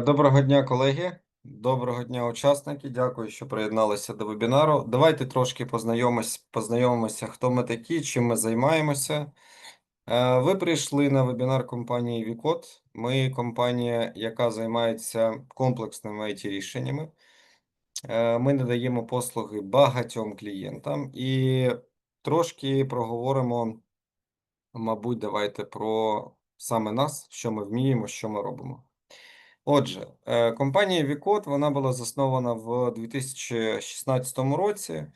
Доброго дня, колеги. Доброго дня, учасники. Дякую, що приєдналися до вебінару. Давайте трошки познайомимось, познайомимося, хто ми такі, чим ми займаємося. Е, Ви прийшли на вебінар компанії Вікот. Ми компанія, яка займається комплексними it рішеннями. Е, Ми надаємо послуги багатьом клієнтам і трошки проговоримо, мабуть, давайте про саме нас, що ми вміємо, що ми робимо. Отже, е, компанія Вікот вона була заснована в 2016 році,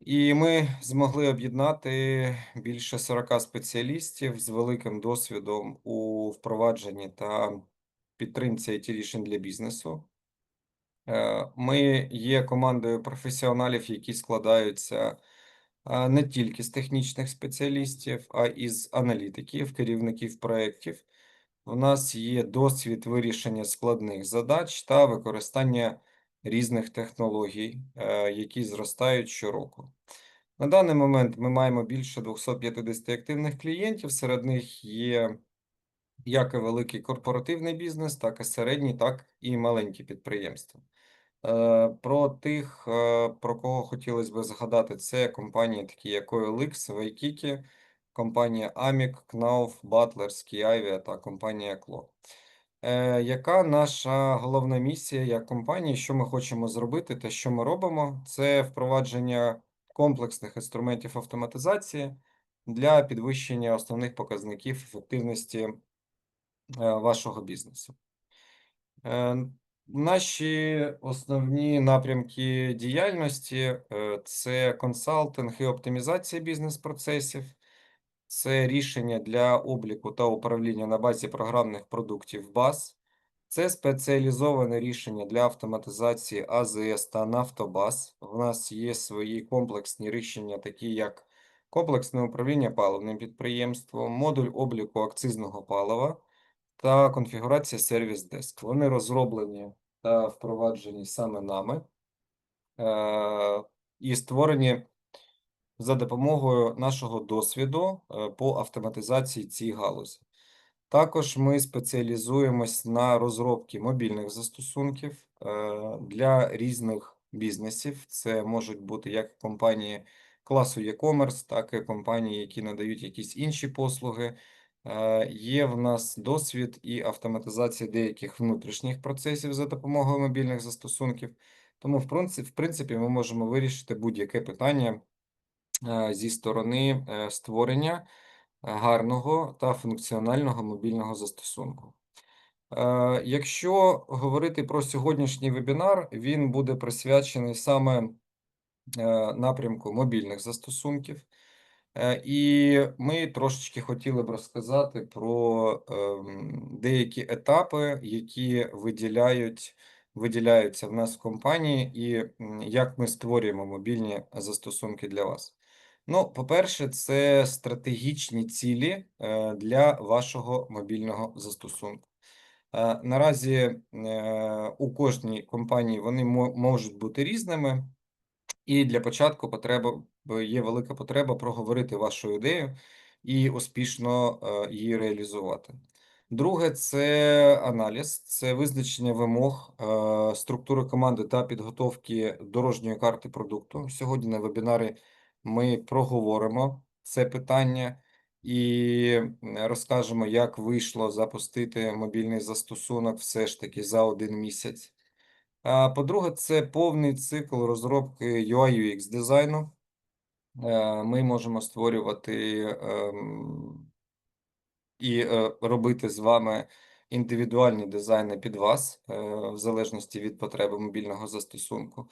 і ми змогли об'єднати більше 40 спеціалістів з великим досвідом у впровадженні та підтримці it рішень для бізнесу. Е, Ми є командою професіоналів, які складаються е, не тільки з технічних спеціалістів, а і з аналітиків, керівників проєктів. У нас є досвід вирішення складних задач та використання різних технологій, е, які зростають щороку. На даний момент ми маємо більше 250 активних клієнтів. Серед них є як і великий корпоративний бізнес, так і середній, так і маленькі підприємства. Е, Про тих, е, про кого хотілося б згадати, це компанії, такі як OLX, Waikiki, компанія Amic, Knauf, Butler, Skiavia та компанія Klo. Е, Яка наша головна місія як компанії, що ми хочемо зробити та що ми робимо? Це впровадження комплексних інструментів автоматизації для підвищення основних показників ефективності е, вашого бізнесу. Е, Наші основні напрямки діяльності е, це консалтинг і оптимізація бізнес-процесів, це рішення для обліку та управління на базі програмних продуктів БАЗ, це спеціалізоване рішення для автоматизації АЗС та Нафтобаз. У нас є свої комплексні рішення, такі як комплексне управління паливним підприємством, модуль обліку акцизного палива та конфігурація сервіс деск. Вони розроблені та впроваджені саме нами е, і створені за допомогою нашого досвіду е, по автоматизації цій галузі. Також ми спеціалізуємось на розробці мобільних застосунків е, для різних бізнесів. Це можуть бути як компанії класу e-commerce, так і компанії, які надають якісь інші послуги. Е, Є в нас досвід і автоматизація деяких внутрішніх процесів за допомогою мобільних застосунків. Тому, в принципі, ми можемо вирішити будь-яке питання зі сторони е, створення гарного та функціонального мобільного застосунку. Е, Якщо говорити про сьогоднішній вебінар, він буде присвячений саме е, напрямку мобільних застосунків. Е, І ми трошечки хотіли б розказати про ем, деякі етапи, які виділяють, виділяються в нас в компанії, і як ми створюємо мобільні застосунки для вас. Ну, по-перше, це стратегічні цілі е, для вашого мобільного застосунку. Е, Наразі е, у кожній компанії вони можуть бути різними. І для початку потреба є велика потреба проговорити вашу ідею і успішно її реалізувати. Друге це аналіз, це визначення вимог, структури команди та підготовки дорожньої карти продукту. Сьогодні на вебінарі ми проговоримо це питання і розкажемо, як вийшло запустити мобільний застосунок все ж таки за один місяць. По-друге, це повний цикл розробки UI UX дизайну. Е, Ми можемо створювати ем, і е, робити з вами індивідуальні дизайни під вас, е, в залежності від потреби мобільного застосунку.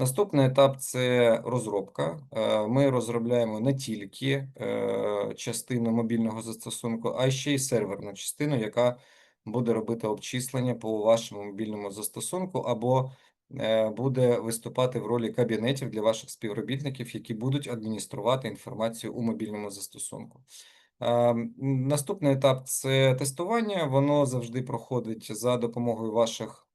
Наступний етап це розробка. Е, Ми розробляємо не тільки е, частину мобільного застосунку, а ще й серверну частину, яка буде робити обчислення по вашому мобільному застосунку, або е, буде виступати в ролі кабінетів для ваших співробітників, які будуть адмініструвати інформацію у мобільному застосунку. Наступний етап це тестування. Воно завжди проходить за допомогою ваших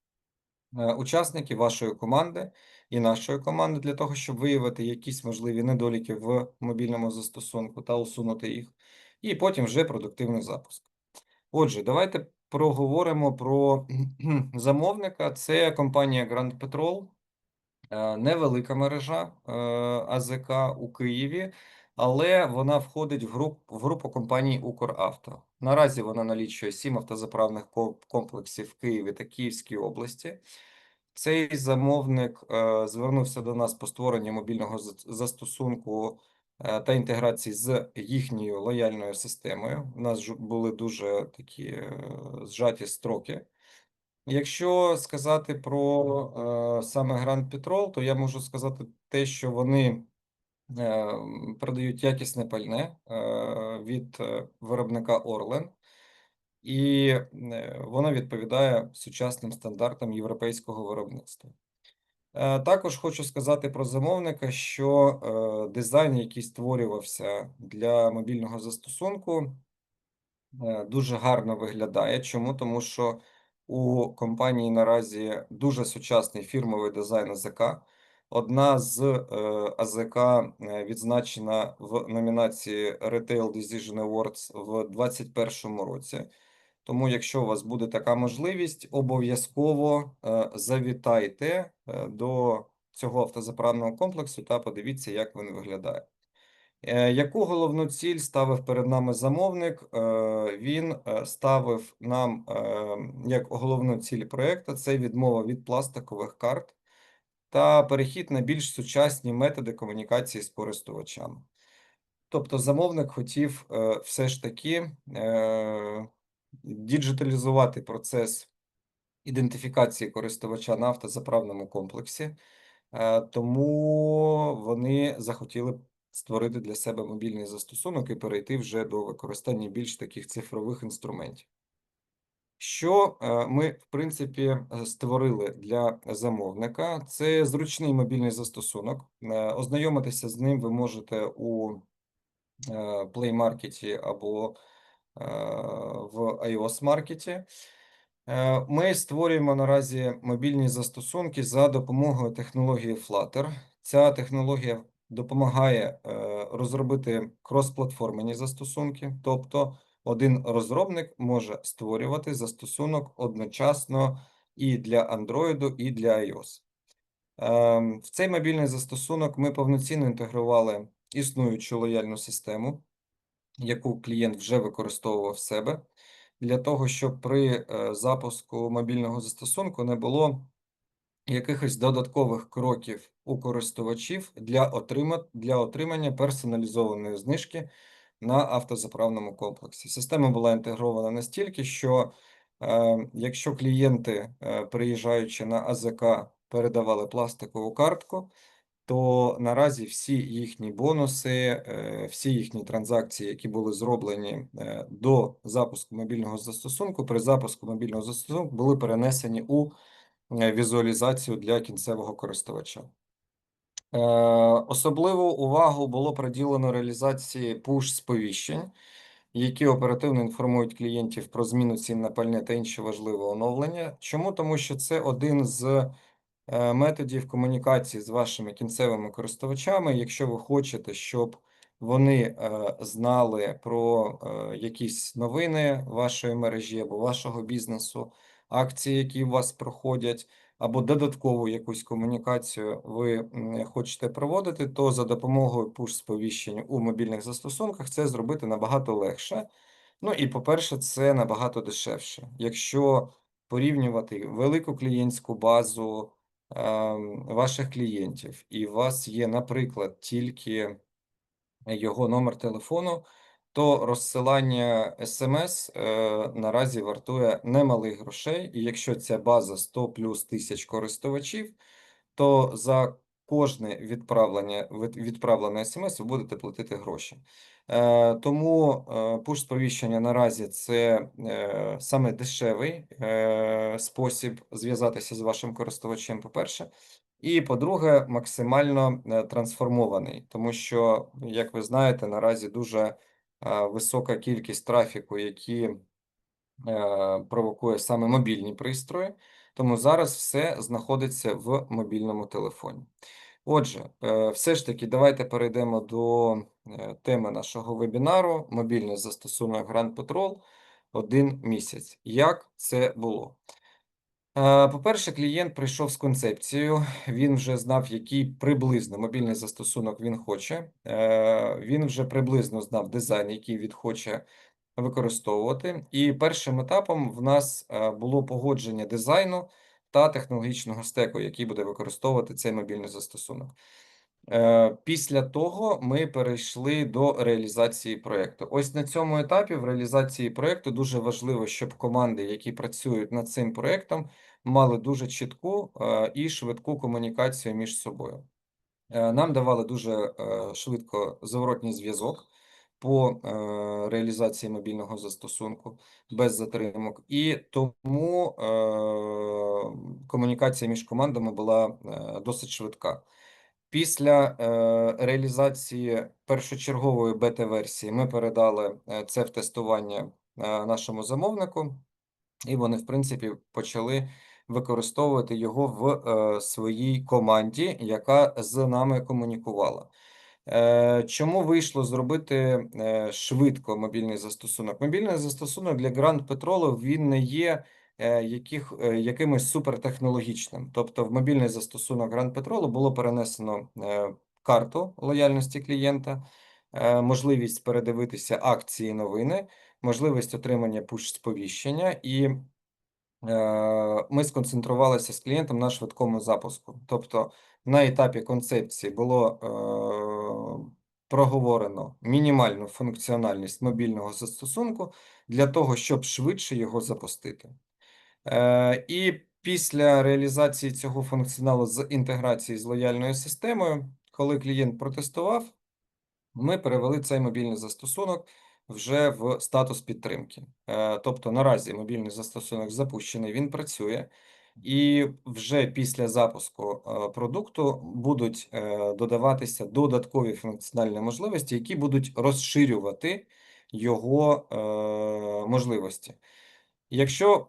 учасників, вашої команди і нашої команди для того, щоб виявити якісь можливі недоліки в мобільному застосунку та усунути їх, і потім вже продуктивний запуск. Отже, давайте проговоримо про замовника. Це компанія Grand Petrol, е, невелика мережа е, АЗК у Києві, але вона входить в груп, в групу компаній Укравто. Наразі вона налічує сім автозаправних комплексів в Києві та Київській області. Цей замовник е, звернувся до нас по створенню мобільного застосунку е, та інтеграції з їхньою лояльною системою. У нас були дуже такі е, зжаті строки. Якщо сказати про е, саме Grand Petrol, то я можу сказати те, що вони продають якісне пальне е, від е, виробника Orlen, і е, воно відповідає сучасним стандартам європейського виробництва. Також хочу сказати про замовника, що дизайн, який створювався для мобільного застосунку, дуже гарно виглядає. Чому? Тому що у компанії наразі дуже сучасний фірмовий дизайн АЗК. Одна з е, АЗК е, відзначена в номінації Retail Decision Awards в 2021 році. Тому, якщо у вас буде така можливість, обов'язково е, завітайте до цього автозаправного комплексу та подивіться, як він виглядає. Яку головну ціль ставив перед нами замовник? Він ставив нам як головну ціль проєкту це відмова від пластикових карт та перехід на більш сучасні методи комунікації з користувачами. Тобто замовник хотів е, все ж таки е, діджиталізувати процес ідентифікації користувача на автозаправному комплексі, е, тому вони захотіли створити для себе мобільний застосунок і перейти вже до використання більш таких цифрових інструментів. Що е, ми, в принципі, е, створили для замовника? Це зручний мобільний застосунок. Е, Ознайомитися з ним ви можете у Play Market або в iOS Market. Ми створюємо наразі мобільні застосунки за допомогою технології Flutter. Ця технологія допомагає розробити кросплатформені застосунки, тобто один розробник може створювати застосунок одночасно і для Android, і для iOS. Ем, В цей мобільний застосунок ми повноцінно інтегрували існуючу лояльну систему, яку клієнт вже використовував в себе, для того, щоб при е, запуску мобільного застосунку не було якихось додаткових кроків у користувачів для отримання персоналізованої знижки на автозаправному комплексі. Система була інтегрована настільки, що е, якщо клієнти, е, приїжджаючи на АЗК, передавали пластикову картку, то наразі всі їхні бонуси, е, всі їхні транзакції, які були зроблені е, до запуску мобільного застосунку, при запуску мобільного застосунку були перенесені у е, візуалізацію для кінцевого користувача. Е, Особливу увагу було приділено реалізації push-сповіщень, які оперативно інформують клієнтів про зміну цін на пальне та інші важливі оновлення. Чому? Тому що це один з е, методів комунікації з вашими кінцевими користувачами. Якщо ви хочете, щоб вони е, знали про якісь новини вашої мережі або вашого бізнесу, акції, які у вас проходять, або додаткову якусь комунікацію ви хочете проводити, то за допомогою push-сповіщень у мобільних застосунках це зробити набагато легше. Ну і, по-перше, це набагато дешевше. Якщо порівнювати велику клієнтську базу ем, ваших клієнтів, і у вас є, наприклад, тільки його номер телефону, то розсилання смс е, наразі вартує немалих грошей, і якщо ця база 100 плюс тисяч користувачів, то за кожне відправлення відправлене смс ви будете платити гроші. Е, Тому пуш-сповіщення наразі це е, саме дешевий е, спосіб зв'язатися з вашим користувачем, по-перше. І по-друге, максимально е, трансформований, тому що, як ви знаєте, наразі дуже е, висока кількість трафіку, які е, провокує саме мобільні пристрої, тому зараз все знаходиться в мобільному телефоні. Отже, е, все ж таки, давайте перейдемо до е, теми нашого вебінару: мобільний застосунок Grand Patrol. один місяць. Як це було? По-перше, клієнт прийшов з концепцією, він вже знав, який приблизно мобільний застосунок він хоче. Е, Він вже приблизно знав дизайн, який він хоче використовувати. І першим етапом в нас е, було погодження дизайну та технологічного стеку, який буде використовувати цей мобільний застосунок. Е, Після того ми перейшли до реалізації проєкту. Ось на цьому етапі в реалізації проєкту дуже важливо, щоб команди, які працюють над цим проєктом, мали дуже чітку е, і швидку комунікацію між собою. Е, Нам давали дуже швидко зворотній зв'язок по реалізації мобільного застосунку без затримок, і тому комунікація між командами була досить швидка. Після е, реалізації першочергової бета-версії ми передали е, це в тестування е, нашому замовнику, і вони, в принципі, почали використовувати його в своїй команді, яка з нами комунікувала. Чому вийшло зробити швидко мобільний застосунок? Мобільний застосунок для Grand Petrol він не є яких, е, якимось супертехнологічним. Тобто, в мобільний застосунок Grand Petrol було перенесено е, карту лояльності клієнта, е, можливість передивитися акції, новини, можливість отримання пуш-сповіщення і. Е, Ми сконцентрувалися з клієнтом на швидкому запуску. Тобто на етапі концепції було е, проговорено мінімальну функціональність мобільного застосунку для того, щоб швидше його запустити. Е, І після реалізації цього функціоналу з інтеграції з лояльною системою, коли клієнт протестував, ми перевели цей мобільний застосунок вже в статус підтримки. Е, Тобто наразі мобільний застосунок запущений, він працює, і вже після запуску е, продукту будуть додаватися додаткові функціональні можливості, які будуть розширювати його можливості. Якщо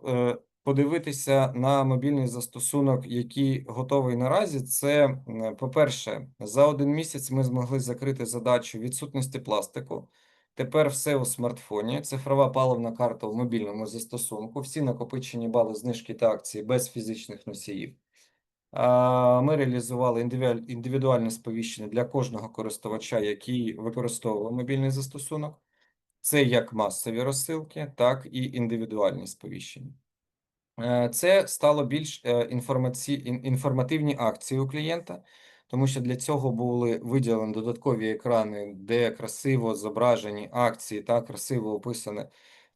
подивитися на мобільний застосунок, який готовий наразі, це, по-перше, за один місяць ми змогли закрити задачу відсутності пластику. Тепер все у смартфоні, цифрова паливна карта в мобільному застосунку, всі накопичені бали знижки та акції без фізичних носіїв. Ми реалізували індивідуальне сповіщення для кожного користувача, який використовував мобільний застосунок. Це як масові розсилки, так і індивідуальні сповіщення. Е, Це стало більш е, інформаці... інформативні акції у клієнта, тому що для цього були виділені додаткові екрани, де красиво зображені акції та красиво описані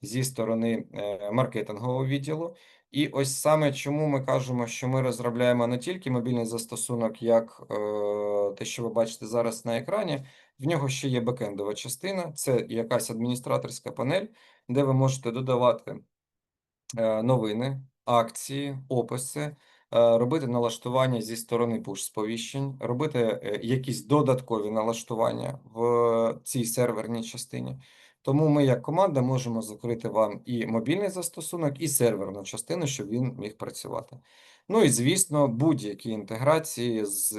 зі сторони е, маркетингового відділу. І ось саме чому ми кажемо, що ми розробляємо не тільки мобільний застосунок, як е, те, що ви бачите зараз на екрані. В нього ще є бекендова частина, це якась адміністраторська панель, де ви можете додавати новини, акції, описи, е, робити налаштування зі сторони push-сповіщень, робити е, якісь додаткові налаштування в цій серверній частині. Тому ми, як команда, можемо закрити вам і мобільний застосунок, і серверну частину, щоб він міг працювати. Ну і звісно, будь-які інтеграції е, з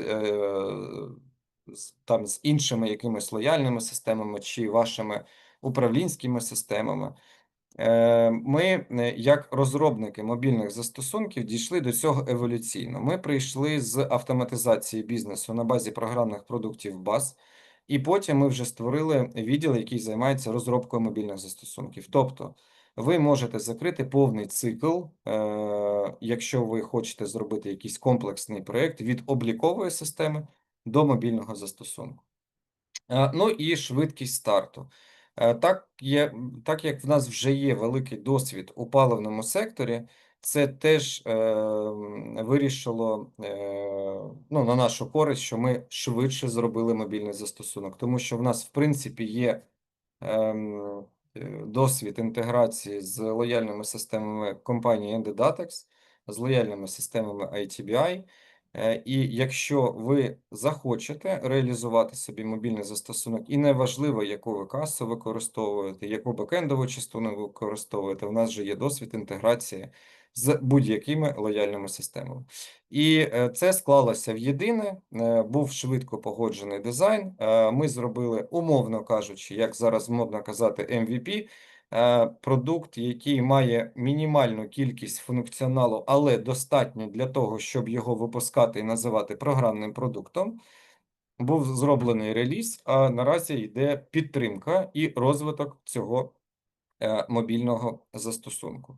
там з іншими якимись лояльними системами чи вашими управлінськими системами. Е, Ми, е, як розробники мобільних застосунків, дійшли до цього еволюційно. Ми прийшли з автоматизації бізнесу на базі програмних продуктів BAS, і потім ми вже створили відділ, який займається розробкою мобільних застосунків. Тобто, ви можете закрити повний цикл, е, якщо ви хочете зробити якийсь комплексний проєкт від облікової системи до мобільного застосунку. Ну і швидкість старту. Е, Так, є, так як в нас вже є великий досвід у паливному секторі, це теж е, вирішило е, ну, на нашу користь, що ми швидше зробили мобільний застосунок, тому що в нас, в принципі, є ем, е, досвід інтеграції з лояльними системами компанії Endedatax, з лояльними системами ITBI. Е, І якщо ви захочете реалізувати собі мобільний застосунок, і неважливо, яку ви касу використовуєте, яку бекендову частину ви використовуєте, у нас вже є досвід інтеграції з будь-якими лояльними системами. І е, це склалося в єдине, е, був швидко погоджений дизайн. Ми зробили, умовно кажучи, як зараз модно казати, MVP, продукт, який має мінімальну кількість функціоналу, але достатньо для того, щоб його випускати і називати програмним продуктом. Був зроблений реліз, а наразі йде підтримка і розвиток цього е, мобільного застосунку.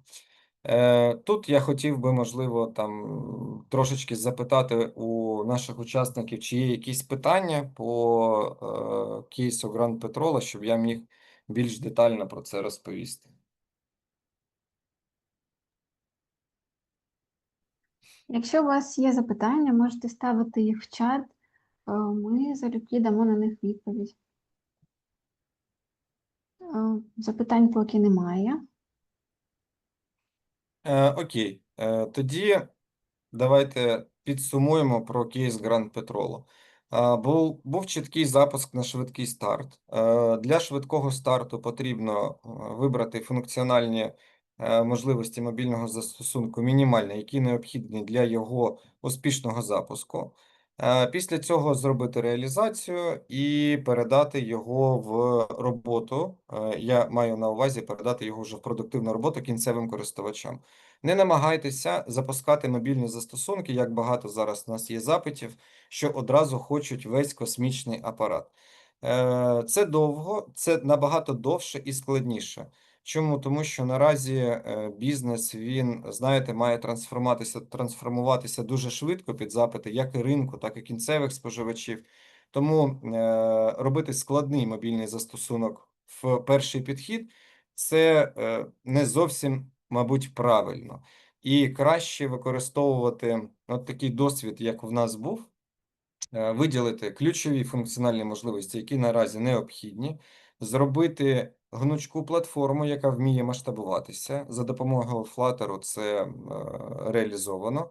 Е, Тут я хотів би, можливо, там трошечки запитати у наших учасників, чи є якісь питання по е, кейсу Гранд Петрола, щоб я міг більш детально про це розповісти. Якщо у вас є запитання, можете ставити їх в чат. Е, Ми залюбки дамо на них відповідь. Е, Запитань поки немає. Е, окей, е, тоді давайте підсумуємо про кейс Гранд Петролу. Був, був чіткий запуск на швидкий старт. Е, для швидкого старту потрібно е, вибрати функціональні е, можливості мобільного застосунку мінімальні, які необхідні для його успішного запуску. Після цього зробити реалізацію і передати його в роботу. Я маю на увазі передати його вже в продуктивну роботу кінцевим користувачам. Не намагайтеся запускати мобільні застосунки, як багато зараз у нас є запитів, що одразу хочуть весь космічний апарат. Е, Це довго, це набагато довше і складніше. Чому? Тому що наразі е, бізнес він, знаєте, має трансформуватися, трансформуватися дуже швидко під запити як і ринку, так і кінцевих споживачів. Тому е, робити складний мобільний застосунок в перший підхід це не зовсім, мабуть, правильно. І краще використовувати от такий досвід, як в нас був, е, виділити ключові функціональні можливості, які наразі необхідні, зробити гнучку платформу, яка вміє масштабуватися. За допомогою Flutter це е, реалізовано.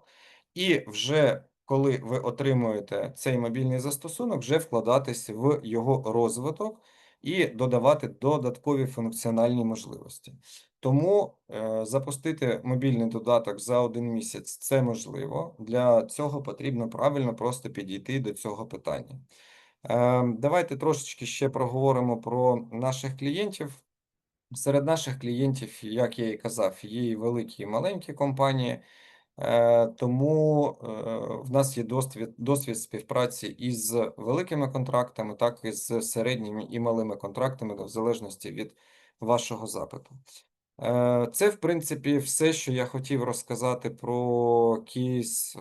І вже коли ви отримуєте цей мобільний застосунок, вже вкладатись в його розвиток і додавати додаткові функціональні можливості. Тому е, запустити мобільний додаток за один місяць це можливо. Для цього потрібно правильно просто підійти до цього питання. Е, Давайте трошечки ще проговоримо про наших клієнтів. Серед наших клієнтів, як я і казав, є великі, і маленькі компанії. Е, Тому е, в нас є досвід, досвід співпраці із великими контрактами, так і з середніми і малими контрактами, в залежності від вашого запиту. Е, Це, в принципі, все, що я хотів розказати про кейс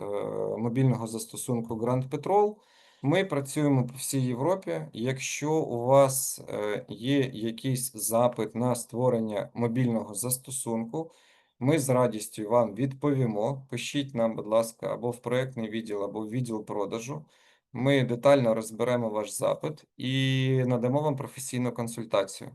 мобільного застосунку Grand Petrol. Ми працюємо по всій Європі. Якщо у вас є якийсь запит на створення мобільного застосунку, ми з радістю вам відповімо. Пишіть нам, будь ласка, або в проектний відділ, або в відділ продажу. Ми детально розберемо ваш запит і надамо вам професійну консультацію.